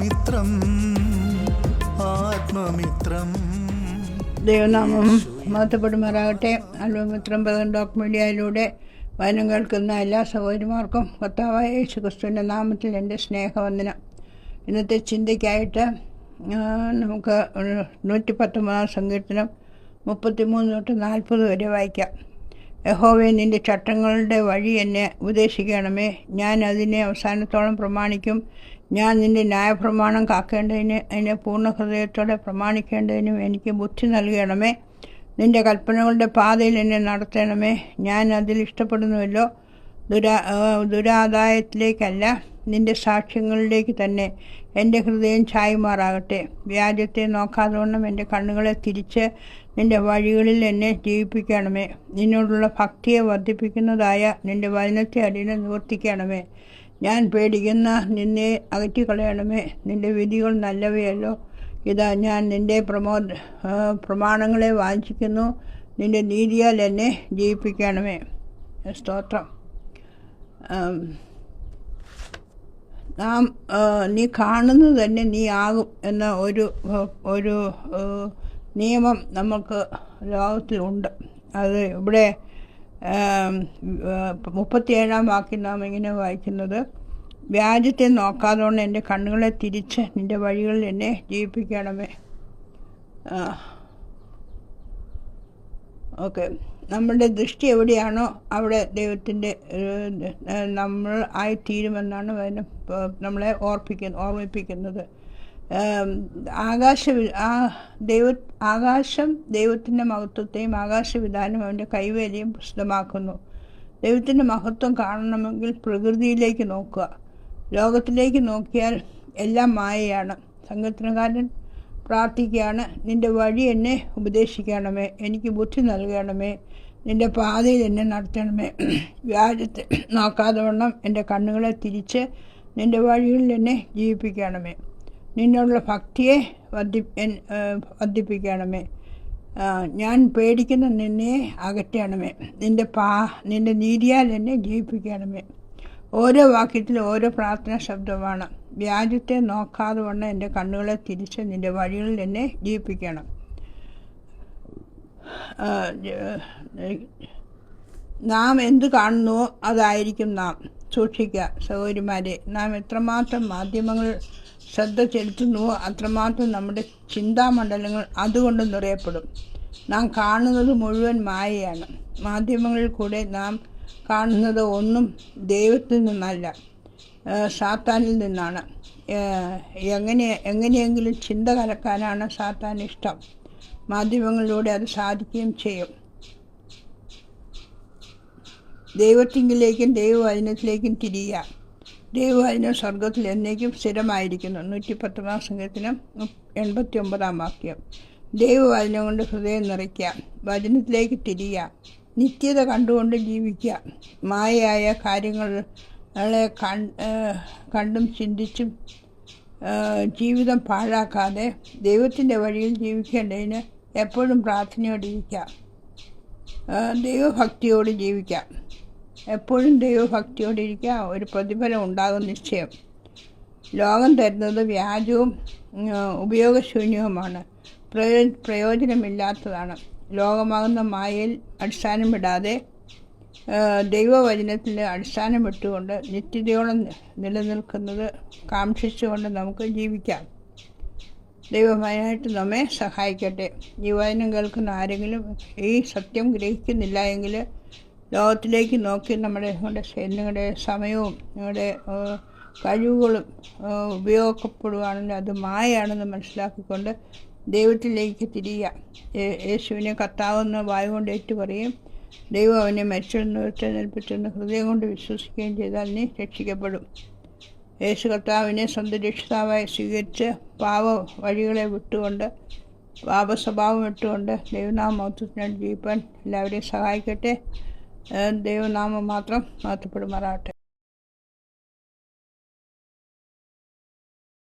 ആത്മമിത്രം ആത്മമിത്രം. ദൈവനാമം മാത്തപ്പെടുമാറാകട്ടെ അൽവമിത്രം പദം ഡോക് മീഡിയയിലൂടെ വചനം കേൾക്കുന്ന എല്ലാ സഹോദരിമാർക്കും ഭർത്താവായ യേശു ക്രിസ്തുവിന്റെ നാമത്തിൽ എന്റെ സ്നേഹവന്ദനം. ഇന്നത്തെ ചിന്തയ്ക്കായിട്ട് നമുക്ക് നൂറ്റി പത്തൊമ്പതാം സങ്കീർത്തനം മുപ്പത്തി മൂന്ന് തൊട്ട് നാൽപ്പത് വരെ വായിക്കാം. യഹോവേ നിന്റെ ചട്ടങ്ങളുടെ വഴി എന്നെ ഉപദേശിക്കണമേ. ഞാൻ അതിനെ അവസാനത്തോളം പ്രമാണിക്കും. ഞാൻ നിന്റെ ന്യായപ്രമാണം കാക്കേണ്ടതിന് അതിനെ പൂർണ ഹൃദയത്തോടെ പ്രമാണിക്കേണ്ടതിനും എനിക്ക് ബുദ്ധി നൽകണമേ. നിന്റെ കൽപ്പനകളുടെ പാതയിൽ എന്നെ നടത്തണമേ. ഞാൻ അതിൽ ഇഷ്ടപ്പെടുന്നുവല്ലോ. ദുരാ ദുരാദായത്തിലേക്കല്ല. നിന്റെ സാക്ഷ്യങ്ങളിലേക്ക് തന്നെ എന്റെ ഹൃദയം ചായ്മാറാകട്ടെ. വ്യാജത്തെ നോക്കാതെ വണ്ണം എന്റെ കണ്ണുകളെ തിരിച്ച് നിന്റെ വഴികളിൽ എന്നെ ജീവിപ്പിക്കണമേ. നിന്നോടുള്ള ഭക്തിയെ വർദ്ധിപ്പിക്കുന്നതായ നിന്റെ വചനത്തെ അടിനെ നിവർത്തിക്കണമേ. ഞാൻ പേടിക്കുന്ന നിന്നെ അകറ്റിക്കളയണമേ. നിന്റെ വിധികൾ നല്ലവയല്ലോ. ഇതാ ഞാൻ നിന്റെ പ്രമോ പ്രമാണങ്ങളെ വാഞ്ചിക്കുന്നു. നിന്റെ നീതിയാൽ എന്നെ ജീവിപ്പിക്കണമേ. സ്തോത്രം. നാം നീ കാണുന്നത് തന്നെ നീ ആകും എന്ന ഒരു ഒരു നിയമം നമുക്ക് ലോകത്തിലുണ്ട്. അത് ഇവിടെ മുപ്പത്തിയേഴാം വാക്കിൽ നാം ഇങ്ങനെ വായിക്കുന്നത് വ്യാജത്തെ നോക്കാതെ കൊണ്ട് എന്റെ കണ്ണുകളെ തിരിച്ച് നിന്റെ വഴികളിൽ എന്നെ ജീവിപ്പിക്കണമേ. ആ, നമ്മുടെ ദൃഷ്ടി എവിടെയാണോ അവിടെ ദൈവത്തിന്റെ നമ്മൾ നമ്മൾ ആയിത്തീരുമെന്നാണ് അതിനെ നമ്മളെ ഓർപ്പിക്കുന്ന ഓർമ്മിപ്പിക്കുന്നത്. ആകാശ ആ ദൈവ ആകാശം ദൈവത്തിന്റെ മഹത്വത്തെയും ആകാശവിധാനം അവന്റെ കൈവേലിയും പ്രസിദ്ധമാക്കുന്നു. ദൈവത്തിന്റെ മഹത്വം കാണണമെങ്കിൽ പ്രകൃതിയിലേക്ക് നോക്കുക. ലോകത്തിലേക്ക് നോക്കിയാൽ എല്ലാം മായയാണ്. സംഗീതകാരൻ പ്രാർത്ഥിക്കുകയാണ്. നിന്റെ വഴി എന്നെ ഉപദേശിക്കണമേ. എനിക്ക് ബുദ്ധി നൽകണമേ. നിന്റെ പാതയിൽ എന്നെ നടത്തണമേ. വ്യാജത്തെ നോക്കാതെ വണ്ണം എന്റെ കണ്ണുകളെ തിരിച്ച് നിന്റെ വഴികളിൽ എന്നെ ജീവിപ്പിക്കണമേ. നിന്നോടുള്ള ഭക്തിയെ വർദ്ധി വർദ്ധിപ്പിക്കണമേ. ഞാൻ പേടിക്കുന്ന നിന്നെ അകറ്റണമേ. നിന്റെ പാ നിന്റെ നീതിയാൽ എന്നെ ജീവിപ്പിക്കണമേ. ഓരോ വാക്യത്തിലും ഓരോ പ്രാർത്ഥനാ ശബ്ദമാണ്. വ്യാജത്തെ നോക്കാതെ വണ്ണം എന്റെ കണ്ണുകളെ തിരിച്ച് നിന്റെ വഴികളിൽ എന്നെ ജീവിപ്പിക്കണം. നാം എന്ത് കാണുന്നുവോ അതായിരിക്കും നാം. സൂക്ഷിക്കുക സഹോദരിമാരെ നാം എത്രമാത്രം മാധ്യമങ്ങൾ ശ്രദ്ധ ചെലുത്തുന്നുവോ അത്രമാത്രം നമ്മുടെ ചിന്താമണ്ഡലങ്ങൾ അതുകൊണ്ട് നിറയപ്പെടും. നാം കാണുന്നത് മുഴുവൻ മായയാണ്. മാധ്യമങ്ങളിൽ കൂടെ നാം കാണുന്നത് ഒന്നും ദൈവത്തിൽ നിന്നല്ല. സാത്താനിൽ നിന്നാണ്. എങ്ങനെ എങ്ങനെയെങ്കിലും ചിന്ത കലക്കാനാണ് സാത്താൻ ഇഷ്ടം. മാധ്യമങ്ങളിലൂടെ അത് സാധിക്കുകയും ചെയ്യും. ദൈവത്തിങ്കിലേക്കും ദൈവവചനത്തിലേക്കും തിരിയുക. ദൈവവചനം സ്വർഗത്തിൽ എന്നേക്കും സ്ഥിരമായിരിക്കുന്നു. നൂറ്റി പത്തൊമ്പതാം സംഘത്തിനും എൺപത്തി ഒമ്പതാം വാക്യം. ദൈവവചനം കൊണ്ട് ഹൃദയം നിറയ്ക്കുക. വചനത്തിലേക്ക് തിരിയുക. നിത്യത കണ്ടുകൊണ്ട് ജീവിക്കുക. മായയായ കാര്യങ്ങളെ ഏഹ് കണ്ടും ചിന്തിച്ചും ജീവിതം പാഴാക്കാതെ ദൈവത്തിന്റെ വഴിയിൽ ജീവിക്കേണ്ടതിന് എപ്പോഴും പ്രാർത്ഥനയോടിരിക്കാം ദൈവഭക്തിയോട് ജീവിക്കാം. എപ്പോഴും ദൈവഭക്തിയോടെ ഇരിക്കുക ഒരു പ്രതിഫലം ഉണ്ടാകും നിശ്ചയം. ലോകം തരുന്നത് വ്യാജവും ഉപയോഗശൂന്യവുമാണ്. പ്രയോ പ്രയോജനമില്ലാത്തതാണ്. ലോകമാകുന്ന മായയിൽ അടിസ്ഥാനമിടാതെ ഏഹ്, ദൈവവചനത്തിൽ അടിസ്ഥാനം ഇട്ടുകൊണ്ട് നിത്യതയോളം നിലനിൽക്കുന്നത് കാക്ഷിച്ചുകൊണ്ട് നമുക്ക് ജീവിക്കാം. ദൈവമായിട്ട് നമ്മെ സഹായിക്കട്ടെ. ഈ വചനം കേൾക്കുന്ന ആരെങ്കിലും ഈ സത്യം ഗ്രഹിക്കുന്നില്ല എങ്കിൽ ലോകത്തിലേക്ക് നോക്കി നമ്മുടെ നമ്മുടെ നിങ്ങളുടെ സമയവും നിങ്ങളുടെ കഴിവുകളും ഉപയോഗപ്പെടുകയാണെങ്കിൽ അത് മായയാണെന്ന് മനസ്സിലാക്കിക്കൊണ്ട് ദൈവത്തിലേക്ക് തിരിയുക. യേശുവിനെ കർത്താവെന്ന് വായുകൊണ്ട് ഏറ്റു പറയും ദൈവം അവനെ മരിച്ചെന്ന് നിൽപ്പിച്ചെന്ന് ഹൃദയം കൊണ്ട് വിശ്വസിക്കുകയും ചെയ്താൽ നീ രക്ഷിക്കപ്പെടും. യേശു കർത്താവിനെ സ്വന്തം രക്ഷിതാവായി സ്വീകരിച്ച് പാവ വഴികളെ വിട്ടുകൊണ്ട് പാപ സ്വഭാവം ഇട്ടുകൊണ്ട് ദൈവനാമ മഹത്വത്തിനായിട്ട് ജീവിപ്പാൻ എല്ലാവരെയും സഹായിക്കട്ടെ. ദൈവനാമം മാത്രം മഹത്വപ്പെടുമാറാകട്ടെ